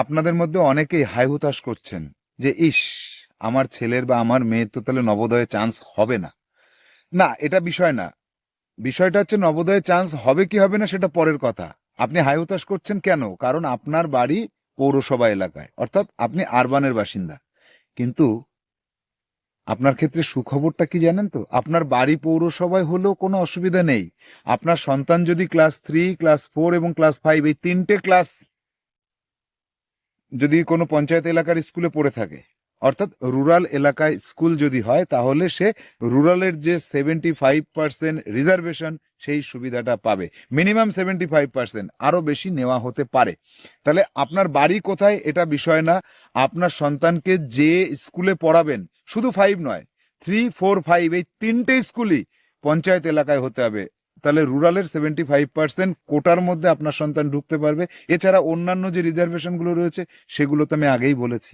আপনাদের মধ্যে অনেকেই হাই হুতাশ করছেন যে, ইস, আমার ছেলের বা আমার মেয়ের তো তাহলে নবোদয়ে চান্স হবে না। না, এটা বিষয় না। বিষয়টা হচ্ছে নবোদয়ে চান্স হবে কি হবে না সেটা পরের কথা। আপনি হাই হুতাশ করছেন কেন? কারণ আপনার বাড়ি পৌরসভা এলাকায়, অর্থাৎ আপনি আরবানের বাসিন্দা। কিন্তু আপনার ক্ষেত্রে সুখবরটা কি জানেন তো? আপনার বাড়ি পৌরসভায় হলেও কোনো অসুবিধা নেই। আপনার সন্তান যদি ক্লাস থ্রি ক্লাস ফোর এবং ক্লাস ফাইভ এই তিনটে ক্লাস যদি কোনো পঞ্চায়েত এলাকার স্কুলে পড়ে থাকে, অর্থাৎ রুরাল এলাকায় স্কুল যদি হয়, তাহলে সে রুরালের যে সেভেন্টি ফাইভ পার্সেন্ট রিজার্ভেশন, সেই সুবিধাটা পাবে। মিনিমাম সেভেন্টি ফাইভ পার্সেন্ট, আরও বেশি নেওয়া হতে পারে। তাহলে আপনার বাড়ি কোথায় এটা বিষয় না। আপনার সন্তানকে যে স্কুলে পড়াবেন, শুধু ফাইভ নয় থ্রি ফোর ফাইভ এই তিনটে স্কুলই পঞ্চায়েত এলাকায় হতে হবে। তাহলে রুরালের সেভেন্টি ফাইভ পার্সেন্ট কোটার মধ্যে আপনার সন্তান ঢুকতে পারবে। এছাড়া অন্যান্য যে রিজার্ভেশনগুলো রয়েছে, সেগুলো তো আমি আগেই বলেছি।